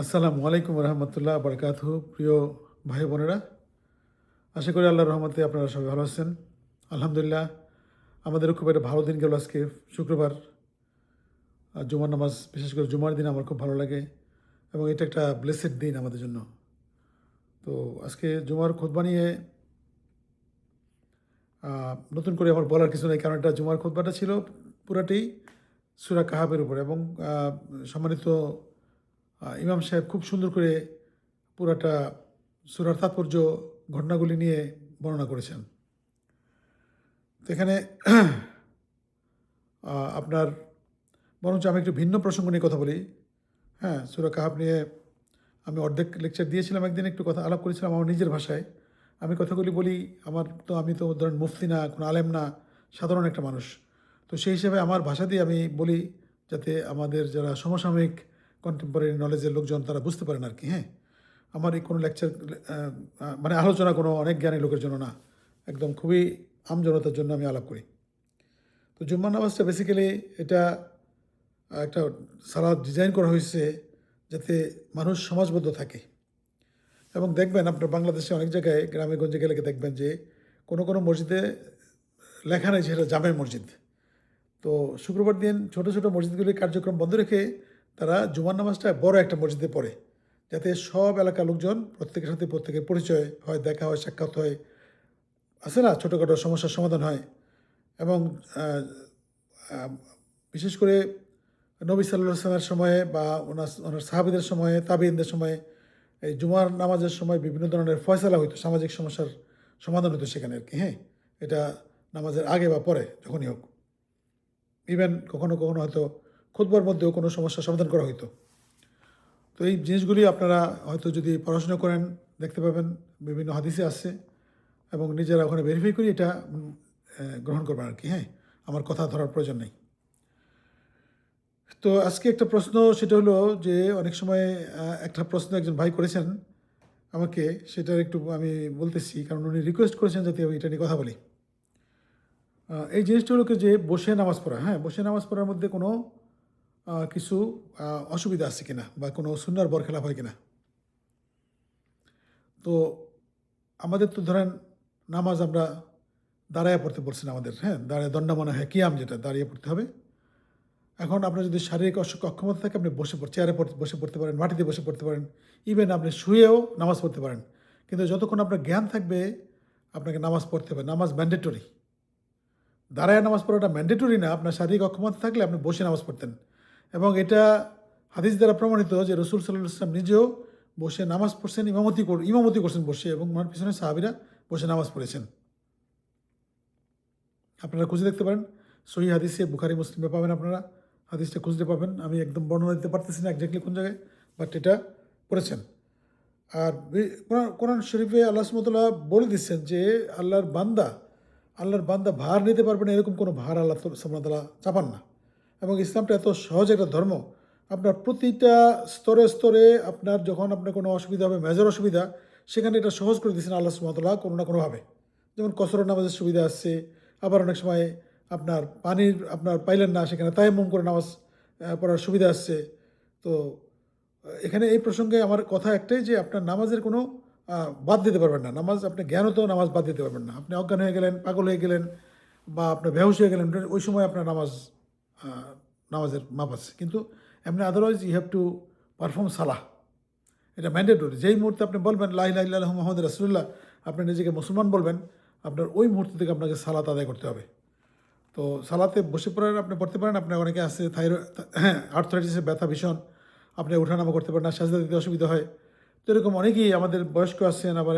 আসসালামু আলাইকুম রহমতুল্লাহ বরকাত প্রিয় ভাই বোনেরা, আশা করি আল্লাহ রহমতে আপনারা সবাই ভালো আছেন। আলহামদুলিল্লাহ, আমাদেরও খুব একটা ভালো দিন গেল আজকে, শুক্রবার। জুমার নামাজ, বিশেষ করে জুমার দিন আমার খুব ভালো লাগে এবং এটা একটা ব্লেসেড দিন আমাদের জন্য। তো আজকে জুমার খুতবা নিয়ে নতুন করে আমার বলার কিছু নেই, কারণ এটা জুমার খুতবাটা ছিল পুরাটি সুরা কাহাবের উপর এবং সম্মানিত ইমাম সাহেব খুব সুন্দর করে পুরাটা সুরার তাৎপর্য ঘটনাগুলি নিয়ে বর্ণনা করেছেন। তো এখানে আপনার, বরঞ্চ আমি একটু ভিন্ন প্রসঙ্গ নিয়ে কথা বলি। হ্যাঁ সুরা কাহাব নিয়ে আমি অর্ধেক লেকচার দিয়েছিলাম, একদিন একটু কথা আলাপ করেছিলাম আমার নিজের ভাষায়। আমি কথাগুলি বলি, আমার তো, আমি তো ধরেন মুফতি না, কোনো আলেম না, সাধারণ একটা মানুষ। তো সেই হিসেবে আমার ভাষা দিয়ে আমি বলি যাতে আমাদের যারা সমসাময়িক কন্টেম্পোরারি নলেজের লোকজন তারা বুঝতে পারেন আর কি হ্যাঁ। আমার এই কোনো লেকচার মানে আলোচনা কোনো অনেক জ্ঞানী লোকের জন্য না। একদম খুবই আমজনতার জন্য আমি আলাপ করি। তো জুম্মা নামাজটা বেসিক্যালি এটা একটা সালাদ ডিজাইন করা হয়েছে যাতে মানুষ সমাজবদ্ধ থাকে। এবং দেখবেন আপনার বাংলাদেশে অনেক জায়গায়, গ্রামে, গঞ্জে গেলে দেখবেন যে কোনো কোনো মসজিদে লেখা নেই সেটা জামে মসজিদ। তো শুক্রবার দিন ছোটো ছোটো মসজিদগুলির কার্যক্রম বন্ধ রেখে তারা জুমার নামাজটা বড় একটা মসজিদে পড়ে, যাতে সব এলাকার লোকজন প্রত্যেকের সাথে প্রত্যেকের পরিচয় হয়, দেখা হয়, সাক্ষাৎ হয়। আছে না? ছোটোখাটো সমস্যার সমাধান হয়। এবং বিশেষ করে নবী সাল্লাহ সময়ে বা ওনার ওনার সাহাবিদের সময়ে তাবিনদের সময়ে এই জুমার নামাজের সময় বিভিন্ন ধরনের ফয়সালা হইতো, সামাজিক সমস্যার সমাধান হতো সেখানে আর কি হ্যাঁ? এটা নামাজের আগে বা পরে, যখনই হোক। ইভেন কখনো কখনো হয়তো খুদবার মধ্যেও কোনো সমস্যার সমাধান করা হইতো। তো এই জিনিসগুলি আপনারা হয়তো যদি পড়াশোনা করেন, দেখতে পাবেন, বিভিন্ন হাদিসে আসছে এবং নিজেরা ওখানে ভেরিফাই করি এটা গ্রহণ করবেন আর কি হ্যাঁ? আমার কথা ধরার প্রয়োজন নেই। তো আজকে একটা প্রশ্ন, সেটা হলো যে অনেক সময় একটা প্রশ্ন একজন ভাই করেছেন আমাকে, সেটার একটু আমি বলতেছি, কারণ উনি রিকোয়েস্ট করেছেন যাতে আমি এটা নিয়ে কথা বলি। এই জিনিসটা হলো যে বসে নামাজ পড়া হ্যাঁ? বসে নামাজ পড়ার মধ্যে কোনো কিছু অসুবিধা আছে কিনা বা কোনো সুন্নার বরখেলাপ হয় কিনা? তো আমাদের তো ধরেন নামাজ আমরা দাঁড়ায় পড়তে বলছেন আমাদের হ্যাঁ? দাঁড়ায় দণ্ডামনা হয়, কিয়াম যেটা, দাঁড়িয়ে পড়তে হবে। এখন আপনার যদি শারীরিক অক্ষমতা থাকে আপনি বসে পড়, চেয়ারে বসে পড়তে পারেন, মাটিতে বসে পড়তে পারেন। ইভেন আপনি শুয়েও নামাজ পড়তে পারেন। কিন্তু যতক্ষণ আপনার জ্ঞান থাকবে, আপনাকে নামাজ পড়তে হবে। নামাজ ম্যান্ডেটরি। দাঁড়ায় নামাজ পড়াটা ম্যান্ডেটরি না, আপনার শারীরিক অক্ষমতা থাকলে আপনি বসে নামাজ পড়তেন। এবং এটা হাদিস দ্বারা প্রমাণিত যে রসুল সাল্লাহ ইসলাম নিজেও বসে নামাজ পড়ছেন, ইমামতি কর ইমামতি করছেন বসে এবং ওনার পিছনে সাহাবিরা বসে নামাজ পড়েছেন। আপনারা খুঁজে দেখতে পারেন। সহি হাদিসে বুখারি, মুসলিমে পাবেন আপনারা। হাদিসটা খুঁজতে পাবেন। আমি একদম বর্ণনা দিতে পারতেছি না একজাক্টলি কোন জায়গায় বাট এটা পড়েছেন। আর কোরআন- শরীফে আল্লাহ সুমতলা বলে দিচ্ছেন যে আল্লাহর বান্দা আল্লাহর বান্দা ভার নিতে পারবে না, এরকম কোনো ভার আল্লাহ সুমতলা চাপান না। এবং ইসলামটা এত সহজ একটা ধর্ম, আপনার প্রতিটা স্তরে স্তরে আপনার যখন আপনার কোনো অসুবিধা হবে মেজর অসুবিধা, সেখানে এটা সহজ করে দিচ্ছেন আল্লাহ সুমতলা কোনো না কোনোভাবে। যেমন কসর নামাজের সুবিধা আসছে আবার অনেক সময় আপনার পানির, আপনার পাইলেন না, সেখানে তাইমুম করে নামাজ পড়ার সুবিধা আসছে তো এখানে এই প্রসঙ্গে আমার কথা একটাই যে আপনার নামাজের কোনো বাদ দিতে পারবেন না। নামাজ, আপনি জ্ঞানও তো নামাজ বাদ দিতে পারবেন না। আপনি অজ্ঞান হয়ে গেলেন, পাগল হয়ে গেলেন, বা আপনার বেহুশ হয়ে গেলেন, ওই সময় আপনার নামাজ নামাজের মাপ আছে। কিন্তু এমনি otherwise you have to perform সালাহ এটা ম্যান্ডেটরি যেই মুহূর্তে আপনি বলবেন লাহ লাহ মোহাম্মদ রাসুল্লাহ আপনি নিজেকে মুসলমান বলবেন, আপনার ওই মুহূর্ত থেকে আপনাকে সালাত আদায় করতে হবে। তো সালাতে বসে পড়ার আপনি পড়তে পারেন আপনার অনেকে আছে থাইরয়েড হ্যাঁ আর্থরাইটিসের ব্যথা ভীষণ, আপনি ওঠানামা করতে পারেন না, সাজদা দিতে অসুবিধা হয়। তো এরকম অনেকেই আমাদের বয়স্ক আছেন, আবার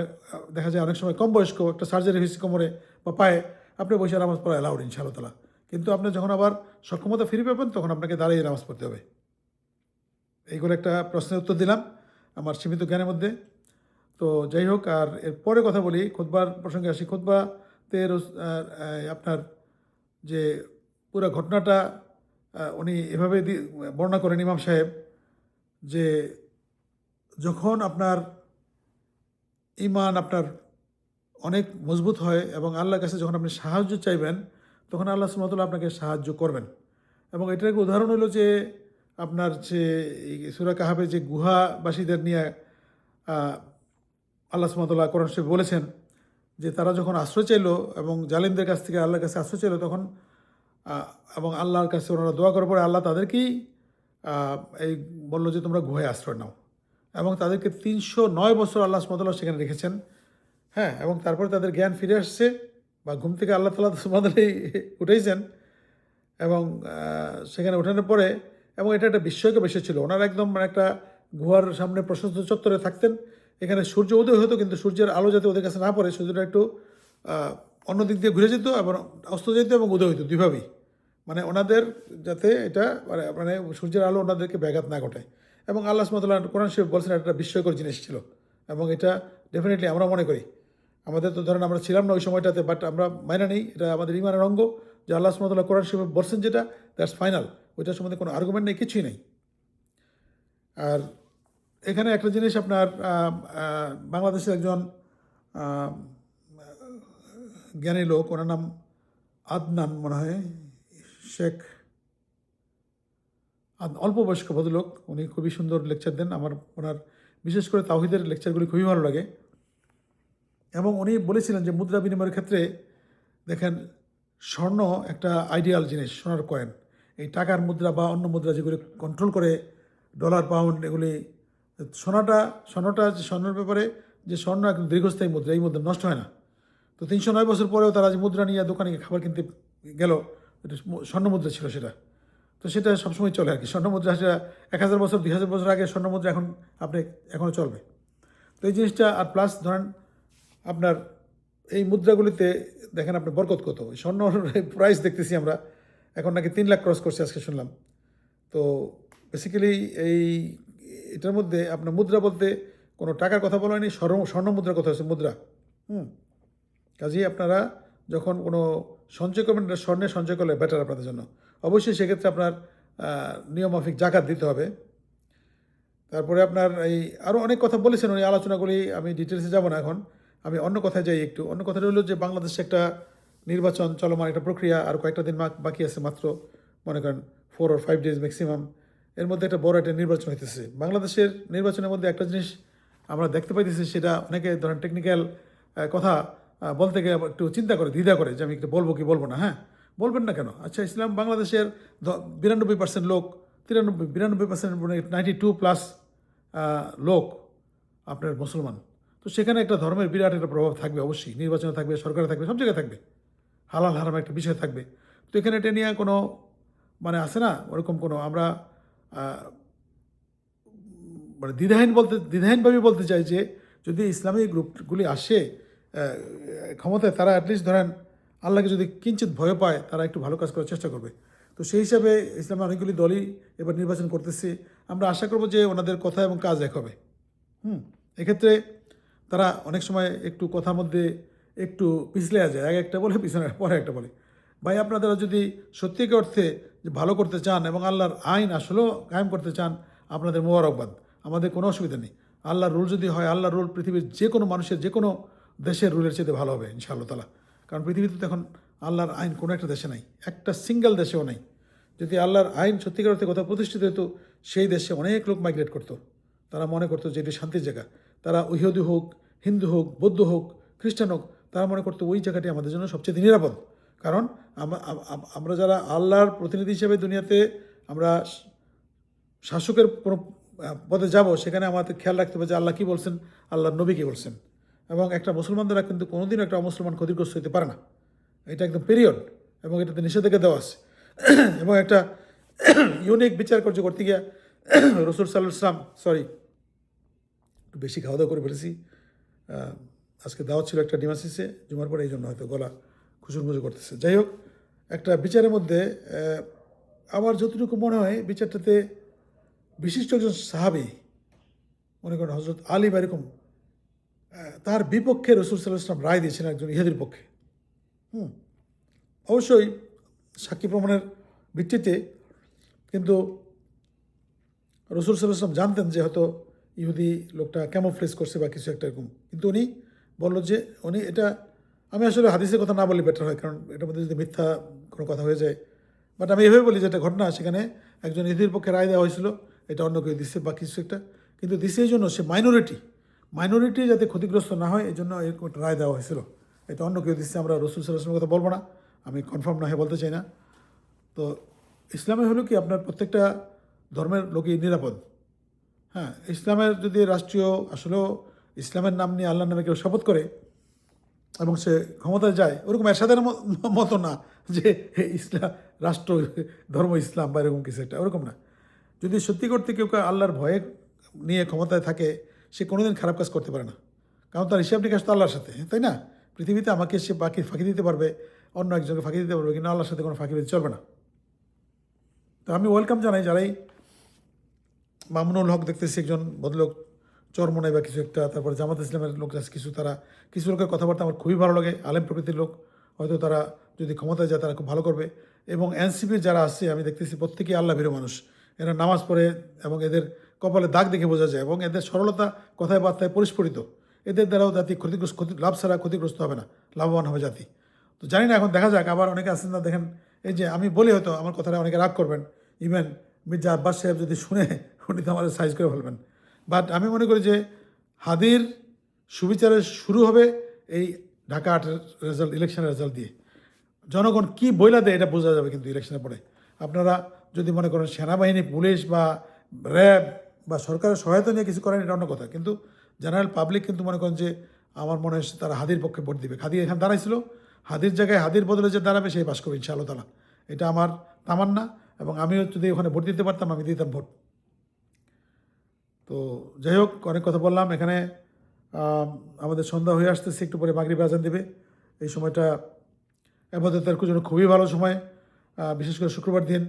দেখা যায় অনেক সময় কম বয়স্ক, একটা সার্জারি হয়েছে কোমরে বা পায়ে, আপনি বসে নামাজ পড়া অ্যালাউড ইনশাআল্লাহ তালা কিন্তু আপনি যখন আবার সক্ষমতা ফিরে পাবেন তখন আপনাকে দাঁড়িয়ে নামাজ পড়তে হবে। এইগুলো একটা প্রশ্নের উত্তর দিলাম আমার সীমিত জ্ঞানের মধ্যে। তো যাই হোক আর এর পরে কথা বলি খুতবার প্রসঙ্গে আসি। আহ, আপনার যে পুরো ঘটনাটা উনি এভাবে বর্ণনা করেন ইমাম সাহেব যে যখন আপনার ইমান আপনার অনেক মজবুত হয় এবং আল্লাহর কাছে যখন আপনি সাহায্য চাইবেন তখন আল্লাহ সুমতুল্লাহ আপনাকে সাহায্য করবেন। এবং এটার এক উদাহরণ হলো যে আপনার যে সুরা কাহাবে যে গুহাবাসীদের নিয়ে আল্লাহ সুমতল্লাহ কোরআন শরীফ বলেছেন যে তারা যখন আশ্রয় চাইলো এবং জালিমদের কাছ থেকে আল্লাহর কাছে আশ্রয় চাইলো তখন এবং আল্লাহর কাছে ওনারা দোয়া করার পরে আল্লাহ তাদেরকেই এই বলল যে তোমরা গুহায় আশ্রয় নাও। এবং তাদেরকে তিনশো নয় বছর আল্লাহ সুমতল্লাহ সেখানে রেখেছেন। হ্যাঁ এবং তারপরে তাদের জ্ঞান ফিরে আসছে। বা ঘুম থেকে আল্লাহ তালা সুমতলাই উঠেইছেন এবং সেখানে ওঠানোর পরে এবং এটা একটা বিস্ময়কর বিষয় ছিল। ওনারা একদম মানে একটা গুহার সামনে প্রশস্ত চত্বরে থাকতেন। এখানে সূর্য উদয় হতো কিন্তু সূর্যের আলো যাতে ওদের কাছে না পড়ে, সূর্যটা একটু অন্য দিক দিয়ে ঘুরে যেত এবং অস্ত যেত এবং উদয় হতো দুইভাবেই। মানে ওনাদের যাতে এটা মানে মানে সূর্যের আলো ওনাদেরকে ব্যাঘাত না ঘটায়। এবং আল্লাহ সুমতাল্লাহ কোরআন শরীফ বলছেন একটা বিস্ময়কর জিনিস ছিল। এবং এটা ডেফিনেটলি আমরা মনে করি। আমাদের তো ধরেন আমরা ছিলাম না ওই সময়টাতে বাট আমরা মাইনা নেই, এটা আমাদের ইমানের অঙ্গ, যে আল্লাহ সুমতাল্লাহ কোরআন শরীফ বলছেন যেটা দ্যাটস ফাইনাল ওইটার সম্বন্ধে কোনো আর্গুমেন্ট নেই, কিছুই নেই। আর এখানে একটা জিনিস আপনার বাংলাদেশের একজন জ্ঞানী লোক, ওনার নাম আদনান মনে হয়, শেখ অল্প বয়স্ক ভদ্রলোক, উনি খুবই সুন্দর লেকচার দেন, আমার ওনার বিশেষ করে তাহিদের লেকচারগুলি খুবই ভালো লাগে। এবং উনি বলেছিলেন যে মুদ্রা বিনিময়ের ক্ষেত্রে, দেখেন, স্বর্ণ একটা আইডিয়াল জিনিস, সোনার কয়েন এই টাকার মুদ্রা বা অন্য মুদ্রা যেগুলি কন্ট্রোল করে ডলার পাউন্ড এগুলি, সোনাটা, স্বর্ণটা যে স্বর্ণের ব্যাপারে, যে স্বর্ণ একদম দীর্ঘস্থায়ী মুদ্রা, এই মুদ্রা নষ্ট হয় না। তো তিনশো নয় বছর পরেও তারা যে মুদ্রা নিয়ে দোকানে খাবার কিনতে গেল স্বর্ণ মুদ্রা ছিল সেটা। তো সেটা সবসময় চলে আর কি। স্বর্ণ মুদ্রা সেটা এক হাজার বছর, দুই হাজার বছর আগে স্বর্ণ মুদ্রা এখন, আপনি এখনও চলবে। তো এই জিনিসটা, আর প্লাস ধরেন আপনার এই মুদ্রাগুলিতে দেখেন আপনার বরকত কত। স্বর্ণ প্রাইস দেখতেছি আমরা। এখন নাকি তিন লাখ ক্রস করছে আজকে শুনলাম। তো বেসিক্যালি এই এটার মধ্যে আপনার মুদ্রা বলতে কোনো টাকার কথা বলা হয়নি স্বর্ণ স্বর্ণ মুদ্রার কথা হচ্ছে মুদ্রা। হুম। কাজেই আপনারা যখন কোনো সঞ্চয় করবেন স্বর্ণে সঞ্চয় করলে বেটার আপনাদের জন্য। অবশ্যই সেক্ষেত্রে আপনার আহ, নিয়মমাফিক জাকাত দিতে হবে। তারপরে আপনার এই আরও অনেক কথা বলেছেন ওই আলোচনাগুলি আমি ডিটেলসে যাব না এখন। আমি অন্য কথায় যাই একটু। অন্য কথাটা হলো যে বাংলাদেশে একটা নির্বাচন চলমান একটা প্রক্রিয়া আর কয়েকটা দিন বাকি আছে মাত্র, মনে করেন ফোর আর ফাইভ ডেজ ম্যাক্সিমাম এর মধ্যে একটা বড় একটা নির্বাচন হইতেছে। বাংলাদেশের নির্বাচনের মধ্যে একটা জিনিস আমরা দেখতে পাইতেছি, সেটা অনেকে ধরেন টেকনিক্যাল কথা বলতে আবার একটু চিন্তা করে, দ্বিধা করে যে আমি একটু বলব কি বলব না হ্যাঁ? বলবেন না কেন? আচ্ছা ইসলাম বাংলাদেশের বিরানব্বই পার্সেন্ট লোক, তিরানব্বই, বিরানব্বই পার্সেন্ট নাইনটি টু প্লাস লোক আপনার মুসলমান। তো সেখানে একটা ধর্মের বিরাট একটা প্রভাব থাকবে অবশ্যই। নির্বাচনে থাকবে, সরকারে থাকবে, সব জায়গায় থাকবে। হালাল হারাম একটা বিষয় থাকবে। তো এখানে এটা নিয়ে কোনো মানে আছে না? ওরকম কোনো আমরা মানে দ্বিধাহীন বলতে, দ্বিধাহীনভাবে বলতে চাই যে যদি ইসলামী গ্রুপগুলি আসে ক্ষমতায় তারা অ্যাটলিস্ট ধরেন আল্লাহকে যদি কিঞ্চিত ভয় পায়, তারা একটু ভালো কাজ করার চেষ্টা করবে। তো সেই হিসাবে ইসলামের অনেকগুলি দলই এবার নির্বাচন করতেছে। আমরা আশা করব যে ওনাদের কথা এবং কাজ এক হবে। হুম, এক্ষেত্রে তারা অনেক সময় একটু কথার মধ্যে একটু পিছলে যায় আগে একটা বলে, পিছনে পরে একটা বলে। ভাই আপনারা যদি সত্যিকার অর্থে ভালো করতে চান এবং আল্লাহর আইন আসলেও কায়েম করতে চান, আপনাদের মোবারকবাদ। আমাদের কোনো অসুবিধা নেই। আল্লাহর রুল যদি হয়, আল্লাহর রুল পৃথিবীর যে কোনো মানুষের, যে কোনো দেশের রুলের চেয়ে ভালো হবে, ইনশাআল্লাহ তালা কারণ পৃথিবীতে তো এখন আল্লাহর আইন কোনো একটা দেশে নাই, একটা সিঙ্গেল দেশেও নাই। যদি আল্লাহর আইন সত্যিকার অর্থে কোথাও প্রতিষ্ঠিত হতো সেই দেশে অনেক লোক মাইগ্রেট করতো। তারা মনে করতো যে এটি শান্তির জায়গা। তারা ইহুদি হোক হিন্দু হোক, বৌদ্ধ হোক, খ্রিস্টান হোক, তারা মনে করতো ওই জায়গাটি আমাদের জন্য সবচেয়ে নিরাপদ। কারণ আম- আম- আম- আমরা যারা আল্লাহর প্রতিনিধি হিসেবে দুনিয়াতে আমরা শাসকের পদে যাব, সেখানে আমাদের খেয়াল রাখতে হবে যে আল্লাহ কী বলছেন, আল্লাহর নবী কী বলছেন। এবং একটা মুসলমান দ্বারা কিন্তু কোনোদিনও একটা মুসলমান ক্ষতিগ্রস্ত হতে পারে না। এটা একদম পিরিয়ড এবং এটাতে নিষেধাজ্ঞা দেওয়া আছে। এবং একটা ইউনিক বিচার কার্য করতে গিয়ে রসুল সাল্লাহ ইসলাম সরি বেশি খাওয়া দাওয়া করে ফেলেছি। আজকে দাওয়াত ছিল একটা ডিমাসিসে, জুমার পরে এই জন্য হয়তো গলা খুচুর খুচুরমুচু করতেছে। যাই হোক, একটা বিচারের মধ্যে আমার যতটুকু মনে হয়, বিচারটাতে বিশিষ্ট একজন সাহাবি, মনে করেন হজরত আলী বা এরকম তার বিপক্ষে রসুল সাল্লাহ ইসলাম রায় দিয়েছেন একজন ইহাদির পক্ষে। হুম, অবশ্যই সাক্ষী প্রমাণের ভিত্তিতে, কিন্তু রসুল সাল্লাহ ইসলাম জানতেন যে হয়তো ইহুদি লোকটা ক্যামোফ্লেস করছে বা কিছু একটা এরকম। কিন্তু উনি বলল যে, উনি এটা, আমি আসলে হাদিসের কথা না বললে বেটার হয়, কারণ এটার মধ্যে যদি মিথ্যা কোনো কথা হয়ে যায়। বাট আমি এভাবে বলি যে একটা ঘটনা, সেখানে একজন ইহুদির পক্ষে রায় দেওয়া হয়েছিল, এটা অন্য কেউ দিচ্ছে বা কিছু একটা। কিন্তু দিছে এই জন্য সে মাইনরিটি মাইনরিটি যাতে ক্ষতিগ্রস্ত না হয়, এই জন্য এরকম একটা রায় দেওয়া হয়েছিল। এটা অন্য কেউ দিচ্ছে আমরা রসুল সাল্লাহামের কথা বলব না, আমি কনফার্ম না হয়ে বলতে চাই না। তো ইসলামে হলো কি, আপনার প্রত্যেকটা ধর্মের লোকই নিরাপদ। হ্যাঁ ইসলামের যদি রাষ্ট্রীয় আসলেও ইসলামের নাম নিয়ে আল্লাহর নামে কেউ শপথ করে এবং সে ক্ষমতায় যায়, ওরকম এরশাদের মতো না যে ইসলাম, রাষ্ট্র, ধর্ম, ইসলাম বা এরকম কিছু একটা, ওরকম না। যদি সত্যি করতে কেউ কেউ আল্লাহর ভয়ে নিয়ে ক্ষমতায় থাকে, সে কোনোদিন খারাপ কাজ করতে পারে না। কারণ তার হিসাব নিকাশ তো আল্লাহর সাথে, তাই না? পৃথিবীতে আমাকে সে বাকি ফাঁকি দিতে পারবে, অন্য একজনকে ফাঁকি দিতে পারবে, কিন্তু আল্লাহর সাথে কোনো ফাঁকি দিতে চলবে না। তো আমি ওয়েলকাম জানাই যারাই মামুনুল হক দেখতেছি একজন ভদ্রলোক চরমনাই বা কিছু একটা। তারপরে জামাত ইসলামের লোক আছে কিছু তারা, কিছু লোকের কথাবার্তা আমার খুবই ভালো লাগে, আলেম প্রকৃতির লোক। হয়তো তারা যদি ক্ষমতায় যায়, তারা খুব ভালো করবে। এবং এনসিপির যারা আসছে আমি দেখতেছি প্রত্যেকেই আল্লাহ ভীর মানুষ। এরা নামাজ পড়ে এবং এদের কপালে দাগ দেখে বোঝা যায় এবং এদের সরলতা কথায় বার্তায় পরিস্ফুটিত। এদের দ্বারাও জাতি ক্ষতিগ্রস্ত, ক্ষতি, লাভ ছাড়া ক্ষতিগ্রস্ত হবে না, লাভবান হবে জাতি। তো জানি না, এখন দেখা যাক, আবার অনেকে আছেন না, দেখেন, এই যে আমি বলি হয়তো আমার কথাটা অনেকে রাগ করবেন। ইভেন মির্জা আব্বাস সাহেব যদি শুনে, উনি তো আমাদের সাইজ করে ফেলবেন। বাট আমি মনে করি যে, হাদির সুবিচারের শুরু হবে এই ঢাকা আটের রেজাল্ট ইলেকশনের রেজাল্ট দিয়ে। জনগণ কি বইলা দেয় এটা বোঝা যাবে কিন্তু ইলেকশনের পরে। আপনারা যদি মনে করেন সেনাবাহিনী, পুলিশ বা র্যাব বা সরকারের সহায়তা নিয়ে কিছু করেন, এটা অন্য কথা। কিন্তু জেনারেল পাবলিক কিন্তু মনে করেন যে, আমার মনে হয় তারা হাদির পক্ষে ভোট দিবে। হাদি এখানে দাঁড়াইছিল, হাদির জায়গায় হাদির বদলে যে দাঁড়াবে, সেই পাশ করবে ইনশাআল্লাহ তালা। এটা আমার তামান্না। এবং আমিও যদি ওখানে ভোট দিতে পারতাম, আমি দিতাম ভোট। তো যাই হোক, অনেক কথা বললাম। এখানে আমাদের সন্ধ্যা হয়ে আসতেছে, একটু পরে মাগরিব আজান দেবে। এই সময়টা আবাদতের জন্য খুবই ভালো সময়। বিশেষ করে শুক্রবার দিন।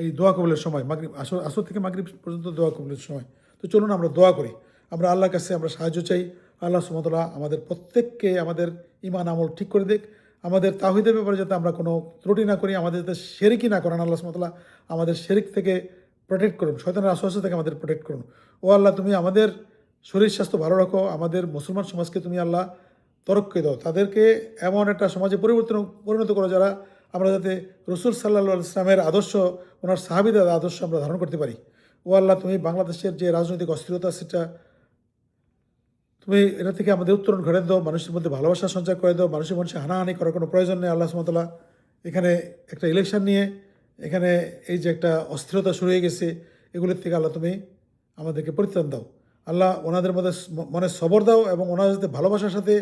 এই দোয়া কবলের সময়, মাগরিব, আসর আসর থেকে মাগরিব পর্যন্ত দোয়া কবলের সময়। তো চলুন আমরা দোয়া করি। আমরা আল্লাহর কাছে আমরা সাহায্য চাই। আল্লাহ সুমতলা আমাদের প্রত্যেককে আমাদের ইমান আমল ঠিক করে দিক। আমাদের তাহিদের ব্যাপারে যাতে আমরা কোনো ত্রুটি না করি, আমাদের যাতে শেরিকই না করেন, আল্লাহ সুমতলা আমাদের শেরিক থেকে প্রোটেক্ট করুন, শয়তানের আশ্বাস থেকে আমাদের প্রোটেক্ট করুন। ও আল্লাহ, তুমি আমাদের শরীর স্বাস্থ্য ভালো রাখো, আমাদের মুসলমান সমাজকে তুমি আল্লাহ তরক্কে দাও। তাদেরকে এমন একটা সমাজে পরিবর্তন, পরিণত করো যারা আমরা যাতে রসুল সাল্লা ইসলামের আদর্শ, ওনার সাহাবিদের আদর্শ আমরা ধারণ করতে পারি। ও আল্লাহ, তুমি বাংলাদেশের যে রাজনৈতিক অস্থিরতা, সেটা তুমি এটা থেকে আমাদের উত্তরণ ঘটে দাও, মানুষের মধ্যে ভালোবাসা সঞ্চয় করে দাও, মানুষের মানুষে হানাহানি করার কোনো প্রয়োজন নেই, আল্লাহ সুমতলা এখানে একটা ইলেকশন নিয়ে, এখানে এই যে একটা অস্থিরতা শুরু হয়ে গেছে, এগুলির থেকে আল্লাহ তুমি আমাদেরকে পরিত্রাণ দাও। আল্লাহ ওনাদের মধ্যে মনে সবর দাও এবং ওনারা যাতে ভালোবাসার সাথে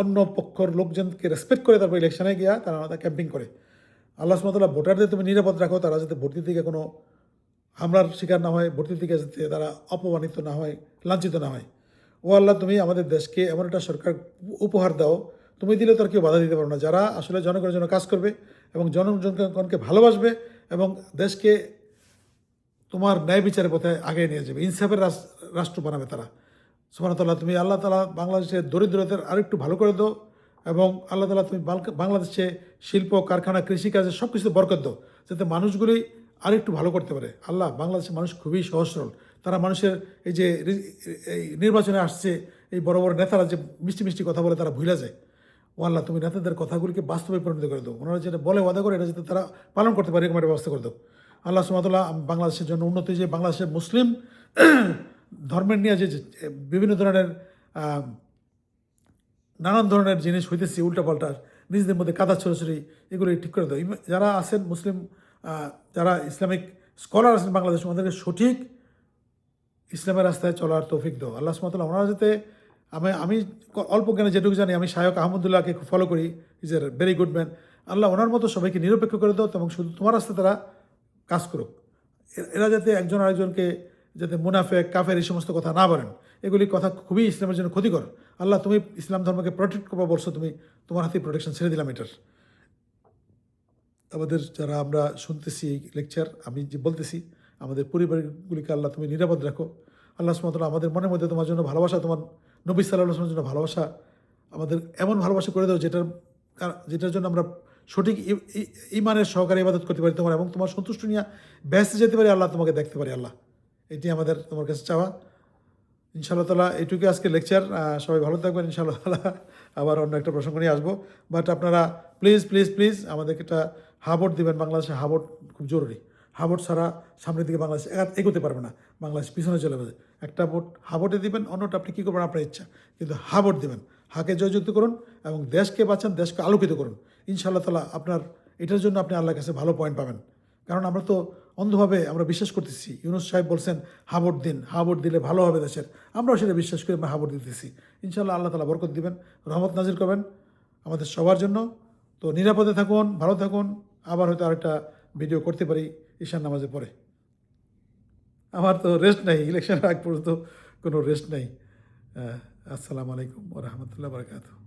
অন্য পক্ষর লোকজনকে রেসপেক্ট করে তারপর ইলেকশনে গিয়া তারা আমাদের ক্যাম্পিং করে। আল্লাহ সুমতলা ভোটারদের তুমি নিরাপদ রাখো, তারা যাতে ভোট দিতে গিয়ে কোনো হামলার শিকার না হয়, ভোট দিতে গিয়ে যাতে তারা অপমানিত না হয়, লাঞ্ছিত না হয়। ও আল্লাহ, তুমি আমাদের দেশকে এমন একটা সরকার উপহার দাও, তুমি দিলে তো আর কেউ বাধা দিতে পারো না। যারা আসলে জনগণের জন্য কাজ করবে এবং জনগণকে ভালোবাসবে এবং দেশকে তোমার ন্যায় বিচারের পথে আগে নিয়ে যাবে, ইনসাফের রাষ্ট্র বানাবে তারা। সুমান তাল্লাহ তুমি আল্লাহ তালা বাংলাদেশের দরিদ্রদের আরেকটু ভালো করে দাও এবং আল্লাহ তালা তুমি বাংলাদেশে শিল্প, কারখানা, কৃষিকাজে সব কিছু বরকত দাও, যাতে মানুষগুলি আরেকটু ভালো করতে পারে। আল্লাহ, বাংলাদেশের মানুষ খুবই সহজ সরল। তারা মানুষের এই যে এই নির্বাচনে আসছে, এই বড় বড় নেতারা যে মিষ্টি মিষ্টি কথা বলে তারা ভুলে যায়। ও আল্লাহ তুমি নেতাদের কথাগুলিকে বাস্তবে পরিণত করে দাও। ওনারা যেটা বলে ওয়াদা করে, এটা যাতে তারা পালন করতে পারে, এরকম একটা ব্যবস্থা করে দাও। আল্লাহ সুমতলা বাংলাদেশের জন্য উন্নতি যে বাংলাদেশের মুসলিম ধর্মের নিয়ে যে বিভিন্ন ধরনের নানান ধরনের জিনিস হইতেছে, উল্টাপাল্টা, নিজেদের মধ্যে কাদা ছড়াছড়ি এগুলি ঠিক করে দাও। যারা আছেন মুসলিম যারা ইসলামিক স্কলার আছেন বাংলাদেশ, ওনাদেরকে সঠিক ইসলামের রাস্তায় চলার তৌফিক দাও। আল্লাহ সুমতলা ওনারা যাতে আমি আমি অল্প জ্ঞানে যেটুকু জানি, আমি শায়ক আহমদুল্লাহকে ফলো করি। Is a very good man Allah ওনার মতো সবাইকে নিরপেক্ষ করে দাও, এবং শুধু তোমার রাস্তায় তারা কাজ করুক। এরা যাতে একজন আরেকজনকে যাতে মুনাফেক, কাফের এই সমস্ত কথা না বলেন। এগুলি কথা খুবই ইসলামের জন্য ক্ষতিকর। আল্লাহ তুমি ইসলাম ধর্মকে প্রোটেক্ট করবা বলছো, তুমি তোমার হাতে প্রোটেকশন ছেড়ে দিলাম এটার। আমাদের যারা আমরা শুনতেছি এই লেকচার আমি যে বলতেছি আমাদের পরিবারগুলিকে আল্লাহ তুমি নিরাপদ রাখো। আল্লাহ সুমতলা আমাদের মনের মধ্যে তোমার জন্য ভালোবাসা, তোমার নবী সাল্লাহ জন্য ভালোবাসা, আমাদের এমন ভালোবাসা করে দাও যেটার যেটার জন্য আমরা সঠিক ইমানের সহকারে ইবাদত করতে পারি তোমার এবং তোমার সন্তুষ্ট নিয়ে ব্যস্ত যেতে পারি, আল্লাহ তোমাকে দেখতে পারি, আল্লাহ। এটি আমাদের, তোমার কাছে চাওয়া। ইনশাআল্লাহ তালা এইটুকু আজকে লেকচার সবাই ভালো থাকবেন, ইনশাআল্লাহ তালা আবার অন্য একটা প্রসঙ্গ নিয়ে আসব। বাট আপনারা প্লিজ প্লিজ প্লিজ আমাদেরকে একটা হা ভোট দিবেন বাংলাদেশে হা ভোট খুব জরুরি। হা ভোট ছাড়া সামনের দিকে বাংলাদেশ এগা- এগোতে পারবে না। বাংলাদেশ পিছনে চলে যাবে। একটা ভোট হা ভোটে দিবেন, অন্যটা আপনি কী করবেন? আপনার ইচ্ছা। কিন্তু হা ভোট দিবেন। হাকে জয়যুক্ত করুন এবং দেশকে বাঁচান, দেশকে আলোকিত করুন। ইনশাআল্লাহ তালা আপনার এটার জন্য আপনি আল্লাহর কাছে ভালো পয়েন্ট পাবেন। কারণ আমরা তো অন্ধভাবে আমরা বিশ্বাস করতেছি। ইউনুস সাহেব বলছেন, হাবট দিন। হাবট দিলে ভালো হবে দেশের। আমরাও সেটা বিশ্বাস করে আমরা হাবট দিতেছি। ইনশাল্লাহ আল্লাহ তালা বরকত দিবেন, রহমত নাজির করবেন আমাদের সবার জন্য। তো নিরাপদে থাকুন, ভালো থাকুন। আবার হয়তো আরেকটা ভিডিও করতে পারি। ঈশান নামাজে পড়ে। আমার তো রেস্ট নাই ইলেকশনের আগ পর্যন্ত কোনো রেস্ট নাই। আসসালামু আলাইকুম রহমতুল্লাহ বারকাতু